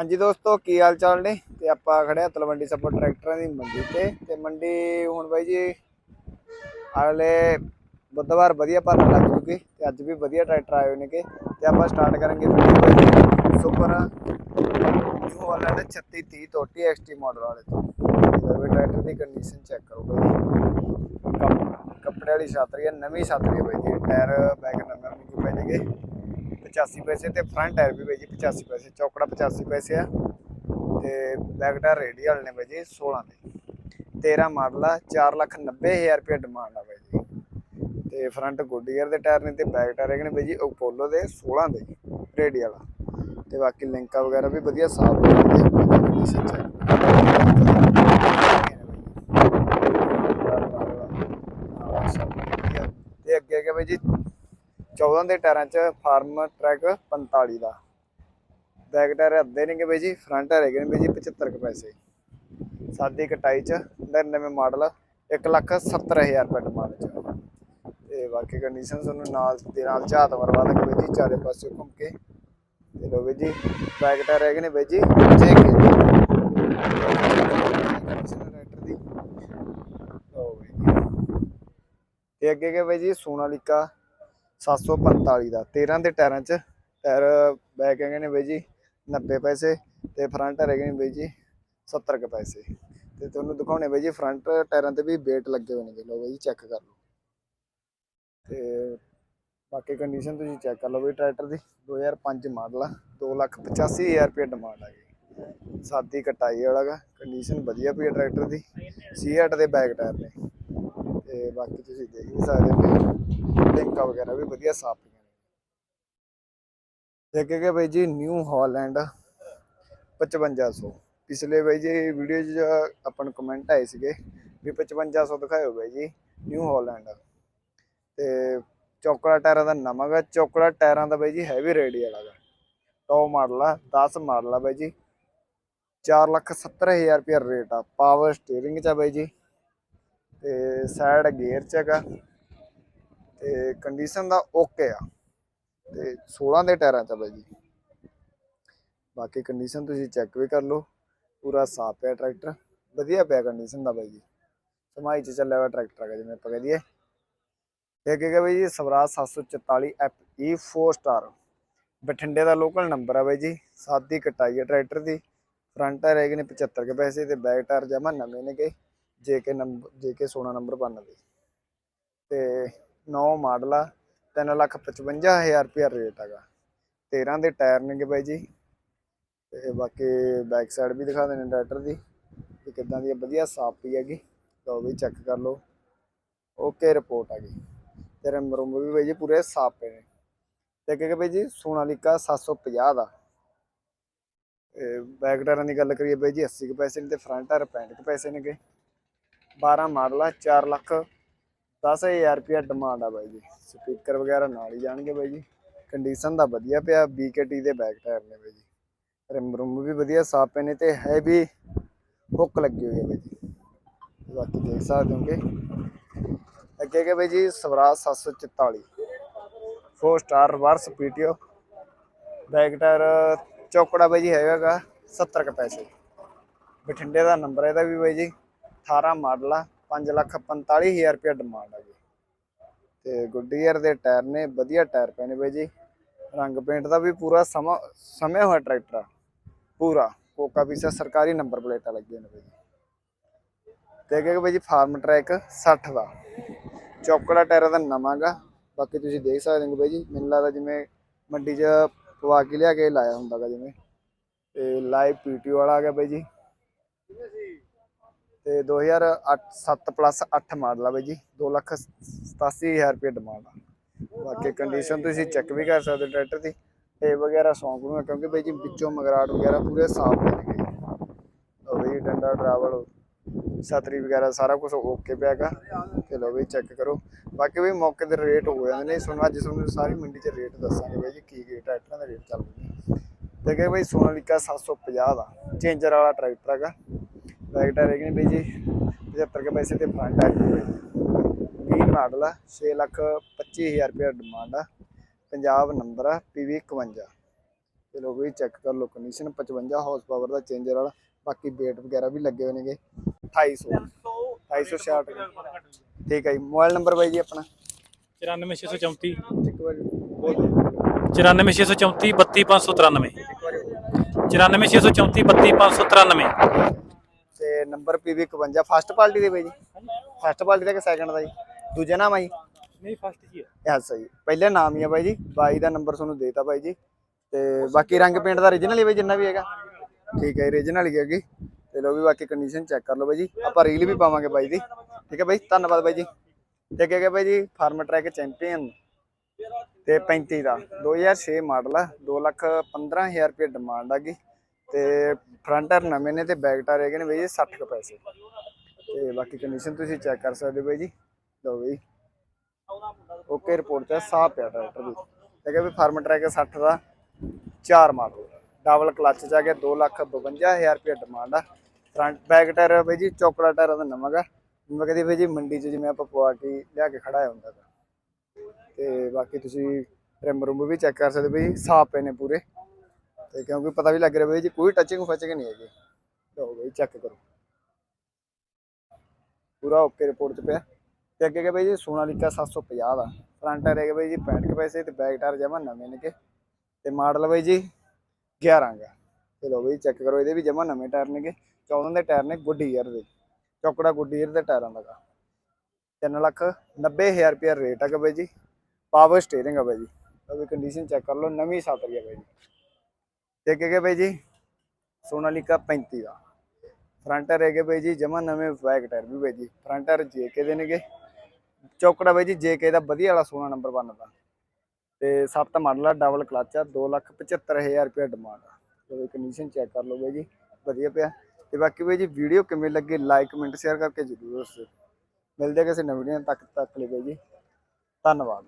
ਹਾਂਜੀ ਦੋਸਤੋ, ਕੀ ਹਾਲ ਚਾਲ ਨੇ? ਤੇ ਆਪਾਂ ਖੜੇ ਆ ਤਲਵੰਡੀ ਸੱਪੋ ਟਰੈਕਟਰਾਂ ਦੀ ਮੰਡੀ ਤੇ। ਤੇ ਮੰਡੀ ਹੁਣ ਬਾਈ ਜੀ ਅਗਲੇ ਬੁੱਧਵਾਰ ਵਧੀਆ ਭਰਨ ਲੱਗ ਜੂਗੀ ਤੇ ਅੱਜ ਵੀ ਵਧੀਆ ਟਰੈਕਟਰ ਆਏ ਹੋਏ ਨੇਗੇ ਤੇ ਆਪਾਂ ਸਟਾਰਟ ਕਰਾਂਗੇ ਵੀਡੀਓ ਸੁਪਰ ਨਿਊ ਹਾਲੈਂਡ 3630 ਤੋਂ TXT ਮਾਡਲ ਵਾਲੇ ਤੋਂ। ਤੇ ਵੀ ਟਰੈਕਟਰ ਦੀ ਕੰਡੀਸ਼ਨ ਚੈੱਕ ਕਰੋ ਬਾਈ ਜੀ। ਕੱਪ- ਕੱਪੜੇ ਵਾਲੀ ਛਾਤਰੀ ਹੈ ਨਵੀਂ ਛਾਤਰੀ ਹੈ ਬਾਈ ਜੀ। ਟਾਇਰ ਬੈਗ ਨੰਬਰ ਨੂੰ ਪੈ ਜੇਗੇ 85 ਪੈਸੇ ਤੇ ਫਰੰਟ ਟਾਇਰ ਵੀ ਬਾਈ ਜੀ 85 ਪੈਸੇ, ਚੌਕੜਾ 85 ਪੈਸੇ ਆ ਤੇ ਬੈਕ ਟਾਇਰ ਰੇਡੀਅਲ ਨੇ ਬਾਈ ਜੀ 16 ਦੇ। 13 ਮਾਡਲ ਆ 490000 ਰੁਪਏ ਡਿਮਾਂਡ ਆ ਬਾਈ ਜੀ। ਤੇ ਫਰੰਟ ਗੁੱਡੀਅਰ ਦੇ ਟਾਇਰ ਨੇ ਤੇ ਬੈਕ ਟਾਇਰ ਹੈਗੇ ਨੇ ਬਾਈ ਜੀ ਅਪੋਲੋ ਦੇ 16 ਦੇ ਰੇਡੀਅਲ ਤੇ ਬਾਕੀ ਲਿੰਕਾਂ ਵਗੈਰਾ ਵੀ ਵਧੀਆ ਸਾਫ਼ ਨੇ ਕੰਡੀਸ਼ਨ ਚੈੱਕ ਤੇ ਅੱਗੇ ਅੱਗੇ ਬਾਈ ਜੀ 14 ਦੇ ਟਾਇਰਾਂ 'ਚ ਫਾਰਮ ਟਰੈਕ 45 ਦਾ। ਬੈਕ ਟਾਇਰ ਅੱਧੇ ਨੇਗੇ ਬਾਈ ਜੀ, ਫਰੰਟ ਟਾਇਰ ਹੈਗੇ ਨੇ ਬਾਈ ਜੀ 75 ਕੁ ਪੈਸੇ। ਸਾਦੀ ਕਟਾਈ 'ਚ 99 ਮਾਡਲ 170000 ਰੁਪਏ ਡਿਮਾਂਡ 'ਚ। ਤੇ ਬਾਕੀ ਕੰਡੀਸ਼ਨ ਤੁਹਾਨੂੰ ਨਾਲ ਦੇ ਨਾਲ ਝਾਤ ਮਰਵਾ ਦਾਂਗੇ ਬਾਈ ਜੀ, ਚਾਰੇ ਪਾਸੇ ਘੁੰਮ ਕੇ। ਤੇ ਲੋ ਬਾਈ ਜੀ, ਬੈਕ ਟਾਇਰ ਹੈਗੇ ਨੇ ਬਾਈ ਜੀ ਜੇ ਕੇ ਟਰੈਕਟਰ ਦੀ। ਲੋ ਬਾਈ ਜੀ। ਤੇ ਅੱਗੇ ਅੱਗੇ ਬਾਈ ਜੀ ਸੋਨਾਲੀਕਾ। 745 ਦਾ। 13 ਦੇ ਟਾਇਰਾਂ 'ਚ ਟਾਇਰ ਬੈਕ ਹੈਗੇ ਨੇ ਬਾਈ ਜੀ 90 ਪੈਸੇ ਤੇ ਫਰੰਟ ਟਾਇਰ ਹੈਗੇ ਨੇ ਬਾਈ ਜੀ 70 ਕੁ ਪੈਸੇ। ਤੇ ਤੁਹਾਨੂੰ ਦਿਖਾਉਣੇ ਬਾਈ ਜੀ, ਫਰੰਟ ਟਾਇਰਾਂ ਤੇ ਵੀ ਵੇਟ ਲੱਗੇ ਹੋਏ ਨੇ ਲੋ ਬਾਈ ਜੀ ਚੈੱਕ ਕਰ ਲਓ। ਤੇ ਬਾਕੀ ਕੰਡੀਸ਼ਨ ਤੁਸੀਂ ਚੈੱਕ ਕਰ ਲਓ ਵੀ ਟਰੈਕਟਰ ਦੀ। 2005 ਮਾਡਲ ਆ 285000 ਰੁਪਏ ਡਿਮਾਂਡ ਆ ਗਈ ਸਾਦੀ ਕਟਾਈ ਵਾਲਾ ਗਾ ਕੰਡੀਸ਼ਨ ਵਧੀਆ ਪਈ ਹੈ ਟਰੈਕਟਰ ਦੀ। C8 ਦੇ ਬੈਕ ਟਾਇਰ ਨੇ। ਤੇ ਬਾਕੀ ਤੁਸੀਂ ਦੇਖ ਵੀ ਸਕਦੇ ਹੋ। ਲਿੰਕਾਂ ਵਗੈਰਾ ਵੀ ਵਧੀਆ ਸਾਫ਼ ਪਈਆਂ ਨੇ। ਤੇ ਬਾਈ ਜੀ ਨਿਊ ਹਾਲੈਂਡ 5500 ਪਿਛਲੇ ਬਾਈ ਜੀ ਵੀਡੀਓ 'ਚ ਆਪਾਂ ਨੂੰ ਕਮੈਂਟ ਆਏ ਸੀਗੇ ਵੀ 5500 ਦਿਖਾਇਓ ਬਾਈ ਜੀ ਨਿਊ ਹਾਲੈਂਡ। ਤੇ ਚੌਕੜਾ ਟਾਇਰਾਂ ਦਾ ਨਵਾਂ ਚੌਕੜਾ ਟਾਇਰਾਂ ਦਾ ਬਾਈ ਜੀ ਹੈਵੀ ਰੇਡੀਅਲ ਹੈਗਾ। ਟੌਪ ਮਾਡਲ ਆ 10 ਮਾਡਲ ਆ ਬਾਈ ਜੀ। 470000 ਰੁਪਏ ਰੇਟ ਆ। ਪਾਵਰ ਸਟੀਅਰਿੰਗ ਚ ਆ ਬਾਈ ਜੀ। ਤੇ ਸਾਈਡ ਗੇਅਰ ਚ ਹੈਗਾ। ਤੇ ਕੰਡੀਸ਼ਨ ਦਾ ਓਕੇ ਆ। ਤੇ 16 ਦੇ ਟਾਇਰਾਂ ਚ ਆ ਬਾਈ ਜੀ। ਬਾਕੀ ਕੰਡੀਸ਼ਨ ਤੁਸੀਂ ਚੈੱਕ ਵੀ ਕਰ ਲਓ। ਪੂਰਾ ਸਾਫ਼ ਪਿਆ ਟਰੈਕਟਰ ਵਧੀਆ ਪਿਆ ਕੰਡੀਸ਼ਨ ਦਾ ਬਾਈ ਜੀ। ਸਮਾਈ ਚ ਚੱਲਿਆ ਹੋਇਆ ਟਰੈਕਟਰ ਹੈਗਾ ਜਿਵੇਂ ਆਪਾਂ ਕਹਿ ਦਈਏ। ਤੇ ਅੱਗੇ ਹੈਗਾ ਬਾਈ ਜੀ, ਸਵਰਾਜ 744 ਈ 4 ਸਟਾਰ ਬਠਿੰਡੇ ਦਾ ਲੋਕਲ ਨੰਬਰ ਆ ਬਾਈ ਜੀ। ਸਾਦੀ ਕਟਾਈ ਹੈ ਟਰੈਕਟਰ ਦੀ। ਫਰੰਟ ਟਾਇਰ ਹੈਗੇ ਨੇ 75 ਕੇ ਪੈਸੇ ਤੇ ਬੈਕ ਟਾਇਰ ਜਮਾ ਨਵੇਂ ਨੇ ਗਏ ਜੇ ਕੇ ਨੰਬਰ ਜੇ ਕੇ 16 ਨੰਬਰ ਬਣਨ ਦੇ। ਤੇ 9 ਮਾਡਲ ਆ 355000 ਰੁਪਏ ਰੇਟ ਹੈਗਾ। 13 ਦੇ ਟਾਇਰ ਨੇਗੇ ਬਾਈ ਜੀ। ਤੇ ਬਾਕੀ ਬੈਕ ਸਾਈਡ ਵੀ ਦਿਖਾ ਦੇਣੇ ਟਰੈਕਟਰ ਦੀ। ਕਿ ਕਿੱਦਾਂ ਦੀ ਵਧੀਆ ਸਾਫ਼ ਪਈ ਹੈਗੀ। ਲਓ ਵੀ ਚੈੱਕ ਕਰ ਲਓ। ਓਕੇ ਰਿਪੋਰਟ ਆ ਗਈ। ਤੇ ਰੰਗ ਰੁੰਗ ਵੀ ਬਾਈ ਜੀ ਪੂਰੇ ਸਾਫ਼ ਪਏ ਨੇ। ਤੇ ਅੱਗੇ ਬਾਈ ਜੀ ਸੋਨਾਲੀਕਾ 750 ਦਾ। ਬੈਕ ਟਾਇਰਾਂ ਦੀ ਗੱਲ ਕਰੀਏ ਬਾਈ ਜੀ 80 ਕੁ ਪੈਸੇ ਨੇ ਤੇ ਫਰੰਟ ਟਾਇਰ 65 ਕੁ ਪੈਸੇ ਨੇਗੇ। 12 ਮਾਡਲ ਆ 4 ਲੱਖ 10000 ਰੁਪਇਆ ਡਿਮਾਂਡ ਆ ਬਾਈ ਜੀ। ਸਪੀਕਰ ਵਗੈਰਾ ਨਾਲ ਹੀ ਜਾਣਗੇ ਬਾਈ ਜੀ। ਕੰਡੀਸ਼ਨ ਦਾ ਵਧੀਆ ਪਿਆ BKT ਦੇ ਬੈਕ ਟਾਇਰ ਨੇ ਬਾਈ ਜੀ। ਰਿਮ ਰੁਮ ਵੀ ਵਧੀਆ, ਸਾਫ਼ ਪਏ ਨੇ ਤੇ ਹੈ ਵੀ ਹੁੱਕ ਲੱਗੀ ਹੋਈ ਹੈ ਬਾਈ ਜੀ। ਬਾਕੀ ਦੇਖ ਸਕਦੇ ਹੋਗੇ। ਅੱਗੇ ਅੱਗੇ ਬਾਈ ਜੀ, Swaraj 744 4 star reverse PTO back tyre ਚੌਕੜਾ ਬਾਈ ਜੀ ਹੈਗਾਗਾ 70 ਕੁ ਪੈਸੇ। ਬਠਿੰਡੇ ਦਾ ਨੰਬਰ ਇਹਦਾ ਵੀ ਬਾਈ ਜੀ। 18 ਮਾਡਲ ਆ। 5 ਲੱਖ 45000 ਰੁਪਏ ਡਿਮਾਂਡ ਆ ਜੀ। ਤੇ ਗੁੱਡੀਅਰ ਦੇ ਟਾਇਰ ਨੇ ਵਧੀਆ ਟਾਇਰ ਪਏ ਨੇ ਬਾਈ ਜੀ। ਰੰਗ ਪੇਂਟ ਦਾ ਵੀ ਪੂਰਾ ਸਮਾਂ, ਸਮਿਆ ਹੋਇਆ ਟਰੈਕਟਰ ਆ। ਪੂਰਾ, ਕੋਕਾ ਪੀਸਾ ਸਰਕਾਰੀ ਨੰਬਰ ਪਲੇਟਾਂ ਲੱਗੀਆਂ ਨੇ ਬਾਈ ਜੀ। ਤੇ ਅੱਗੇ ਬਾਈ ਜੀ ਫਾਰਮ ਟਰੈਕ 60 ਦਾ। ਚੌਕੜਾ ਟਾਇਰਾਂ ਦਾ ਨਵਾਂ ਗਾ। ਬਾਕੀ ਤੁਸੀਂ ਦੇਖ ਸਕਦੇ ਹੋ ਬਾਈ ਜੀ, ਮੈਨੂੰ ਲੱਗਦਾ ਜਿਵੇਂ ਮੰਡੀ 'ਚ ਪਵਾ ਕੇ ਲਿਆ ਕੇ ਲਾਇਆ ਹੁੰਦਾ ਗਾ ਜਿਵੇਂ। ਤੇ ਲਾਈਵ ਪੀਟੀਓ ਵਾਲਾ ਆ ਗਿਆ ਬਾਈ ਜੀ। ਤੇ 2008 7 ਪਲੱਸ 8 ਮਾਡਲ ਆ ਬਾਈ ਜੀ। 287000 ਰੁਪਏ ਡਿਮਾਂਡ ਆ। ਬਾਕੀ ਕੰਡੀਸ਼ਨ ਤੁਸੀਂ ਚੈੱਕ ਵੀ ਕਰ ਸਕਦੇ ਹੋ ਟਰੈਕਟਰ ਦੀ। ਤੇ ਵਗੈਰਾ ਸੌਂਕ ਨੂੰ ਕਿਉਂਕਿ ਬਾਈ ਜੀ ਵਿੱਚੋਂ ਮਗਰਾਟ ਵਗੈਰਾ ਪੂਰੇ ਸਾਫ਼ ਨੇ ਬਈ ਡੰਡਾ ਟਰਾਵਲ ਛਤਰੀ ਵਗੈਰਾ ਸਾਰਾ ਕੁਝ ਓਕੇ ਪਿਆ ਹੈਗਾ। ਚਲੋ ਲਓ ਬਈ ਚੈੱਕ ਕਰੋ। ਬਾਕੀ ਵੀ ਮੌਕੇ ਤੇ ਰੇਟ ਹੋ ਜਾਂਦੇ ਨੇ। ਸੁਣੋ, ਅੱਜ ਤੁਹਾਨੂੰ ਸਾਰੀ ਮੰਡੀ 'ਚ ਰੇਟ ਦੱਸਾਂਗੇ ਬਾਈ ਜੀ, ਕੀ ਕੀ ਟਰੈਕਟਰਾਂ ਦੇ ਰੇਟ ਚੱਲ ਰਿਹਾ ਤੇ ਕਿ ਬਾਈ ਸੋਨਾਲੀਕਾ 750 ਦਾ। ਚੇਂਜਰ ਵਾਲਾ ਟਰੈਕਟਰ ਹੈਗਾ। ਟਾਇਰ ਹੈਗੇ ਨੇ ਬਾਈ ਜੀ। 75 ਕੇ ਪੈਸੇ ਤੇ ਫਰੰਟ ਟਾਇਰ 20 ਮਾਡਲ ਆ 6 ਲੱਖ 25000 ਰੁਪਏ ਡਿਮਾਂਡ ਆ। ਪੰਜਾਬ ਨੰਬਰ ਆ PV 51 ਚਲੋ ਬਈ ਚੈੱਕ ਕਰ ਲਓ ਕੰਡੀਸ਼ਨ 55 ਹਾਰਸ ਪਾਵਰ ਦਾ ਚੇਂਜਰ ਵਾਲਾ। ਬਾਕੀ ਵੇਟ ਵਗੈਰਾ ਵੀ ਲੱਗੇ ਹੋਏ ਨੇਗੇ। 2800 250 ਠੀਕ ਹੈ ਜੀ। ਮੋਬਾਈਲ ਨੰਬਰ ਬਾਈ ਜੀ ਆਪਣਾ? 94634 ਇੱਕ ਵਾਰੀ ਬੋਲ ਦਿਓ 94634 32593 ਇੱਕ ਵਾਰੀ 94634 32593 ਤੇ ਨੰਬਰ PV 51 ਫਸਟ ਪਾਰਟੀ ਦੇ ਬਾਈ ਜੀ। ਫਸਟ ਪਾਰਟੀ ਦਾ ਕਿ ਸੈਕੰਡ ਦਾ ਜੀ? ਦੂਜਾ ਨਾਮ ਆ ਜੀ? ਨਹੀਂ ਫਸਟ ਹੀ ਹੈ ਇਹ ਸਹੀ ਪਹਿਲੇ ਨਾਮ ਹੀ ਆ ਬਾਈ ਜੀ। ਬਾਈ ਦਾ ਨੰਬਰ ਤੁਹਾਨੂੰ ਦੇਤਾ ਬਾਈ ਜੀ। ਤੇ ਬਾਕੀ ਰੰਗ ਪੇਂਟ ਦਾ origignal ਹੀ ਬਾਈ ਜਿੰਨਾ ਵੀ ਹੈਗਾ। ਠੀਕ ਹੈ origignal ਹੀ ਹੈਗੀ ਤੇ ਲੋ ਵੀ ਬਾਕੀ ਕੰਡੀਸ਼ਨ ਚੈੱਕ ਕਰ ਲਓ ਬਾਈ ਜੀ। ਆਪਾਂ ਰੀਲ ਵੀ ਪਾਵਾਂਗੇ ਬਾਈ ਦੀ ਠੀਕ ਹੈ ਬਾਈ ਧੰਨਵਾਦ ਬਾਈ ਜੀ। ਤੇ ਅੱਗੇ ਹੈਗਾ ਬਾਈ ਜੀ ਫਾਰਮ ਟਰੈਕ ਚੈਂਪੀਅਨ ਤੇ 35 ਦਾ। 2006 ਮਾਡਲ ਆ। 2 ਲੱਖ 15000 ਰੁਪਏ ਡਿਮਾਂਡ ਆਗੀ ਤੇ ਟਾਇਰ ਨਵੇਂ ਨੇ ਤੇ ਬੈਕ ਟਾਇਰ ਹੈਗੇ ਨੇ ਬਾਈ ਜੀ 60 ਕੁ ਪੈਸੇ। ਤੇ ਬਾਕੀ ਕੰਡੀਸ਼ਨ ਤੁਸੀਂ ਚੈੱਕ ਕਰ ਸਕਦੇ ਹੋ ਬਾਈ ਜੀ। ਲਓ ਬਾਈ। ਓਕੇ ਰਿਪੋਰਟ ਤੇ ਸਾਫ਼ ਪਿਆ ਟਰੈਕਟਰ ਦੀ। ਹੈਗਾ ਵੀ ਫਾਰਮ ਟਰੈਕ 60 ਦਾ, ਚਾਰ ਮਾਡਲ। ਡਬਲ ਕਲਚ ਚ ਆ ਗਿਆ 2 ਲੱਖ 52000 ਰੁਪਏ ਡਿਮਾਂਡ ਆ। ਫਰੰਟ ਬੈਕ ਟਾਇਰ ਬਈ ਜੀ ਚੌਕੜਾ ਟਾਇਰ ਦਾ ਨਵਾਂਗਾ ਮੈਂ ਕਹਦੀ ਬਈ ਜੀ, ਮੰਡੀ ਚ ਜਿਵੇਂ ਆਪਾਂ ਪਵਾ ਕੇ ਲਿਆ ਕੇ ਖੜਾਇਆ ਹੁੰਦਾ ਗਾ। ਤੇ ਬਾਕੀ ਤੁਸੀਂ ਰਿਮ ਰੂਮ ਵੀ ਚੈੱਕ ਕਰ ਸਕਦੇ ਹੋ ਬਈ ਸਾਫ਼ ਪਏ ਨੇ ਪੂਰੇ। ਤੇ ਕਿਉਂਕਿ ਪਤਾ ਵੀ ਲੱਗ ਰਿਹਾ ਬਈ ਜੀ ਕੋਈ ਟੱਚਿੰਗ ਫਚਿੰਗ ਨਹੀਂ ਹੈਗੀ। ਲਓ ਬਈ ਚੈੱਕ ਕਰੋ। ਪੂਰਾ ਓਕੇ ਰਿਪੋਰਟ ਚ ਪਿਆ। ਤੇ ਅੱਗੇ ਕਿ ਬਈ ਜੀ ਸੋਨਾਲੀਕਾ 750 ਦਾ। ਫਰੰਟ ਟਾਇਰ ਹੈਗੇ ਬਈ ਜੀ 65 ਕੇ ਪੈਸੇ ਤੇ ਬੈਕ ਟਾਇਰ ਜਮਾ ਨਵੇਂ ਨੇਗੇ ਤੇ ਮਾਡਲ ਬਈ ਜੀ 11 ਗਾ ਚਲੋ ਬਈ ਚੈੱਕ ਕਰੋ, ਇਹਦੇ ਵੀ ਜਮਾ ਨਵੇਂ ਟਾਇਰ ਨੇਗੇ 14 ਦੇ ਟਾਇਰ ਨੇ ਗੁੱਡ ਈਅਰ ਦੇ। ਚੌਕੜਾ ਗੁੱਡ ਈਅਰ ਦੇ ਟਾਇਰਾਂ ਦਾ ਗਾ। 3 ਲੱਖ 90000 ਰੁਪਏ ਰੇਟ ਹੈਗਾ ਬਈ ਜੀ। ਪਾਵਰ ਸਟੀਅਰਿੰਗ ਆ ਬਈ ਜੀ। ਅਭੀ ਕੰਡੀਸ਼ਨ ਚੈੱਕ ਕਰ ਲਓ, ਨਵੀਂ ਸੱਤ ਰਹੀ ਹੈ ਬਈ ਜੀ। ਤੇ ਅੱਗੇ ਹੈਗੇ ਬਈ ਜੀ, ਸੋਨਾਲੀਕਾ 35 ਦਾ। ਫਰੰਟ ਟਾਇਰ ਹੈਗੇ ਬਈ ਜੀ, ਜਮਾ ਨਵੇਂ ਬੈਕ ਟਾਇਰ ਵੀ ਬਈ ਜੀ। ਫਰੰਟ ਟਾਇਰ ਜੇਕੇ ਦੇ ਨੇਗੇ। ਚੌਕੜਾ ਬਈ ਜੀ ਜੇਕੇ ਦਾ ਵਧੀਆ ਵਾਲਾ 16 ਨੰਬਰ ਬਣਦਾ ਤੇ ਸੱਤ ਮਾਡਲ ਆ ਡਬਲ ਕਲਚ ਆ 275000 ਰੁਪਏ ਡਿਮਾਂਡ ਆ। ਤੇ ਕੰਡੀਸ਼ਨ ਚੈੱਕ ਕਰ ਲਓ ਬਈ ਜੀ, ਵਧੀਆ ਪਿਆ। ਤੇ ਬਾਕੀ ਬਈ ਜੀ ਵੀਡੀਓ ਕਿਵੇਂ ਲੱਗੀ ਲਾਈਕ ਕਮੈਂਟ ਸ਼ੇਅਰ ਕਰਕੇ ਜ਼ਰੂਰ ਦੱਸਿਓ। ਮਿਲਦੇ ਕਿਸੇ ਨਵੀਂ ਵੀਡੀਓ ਤੱਕ ਤੱਕ ਲਈ ਬਈ ਜੀ। ਧੰਨਵਾਦ।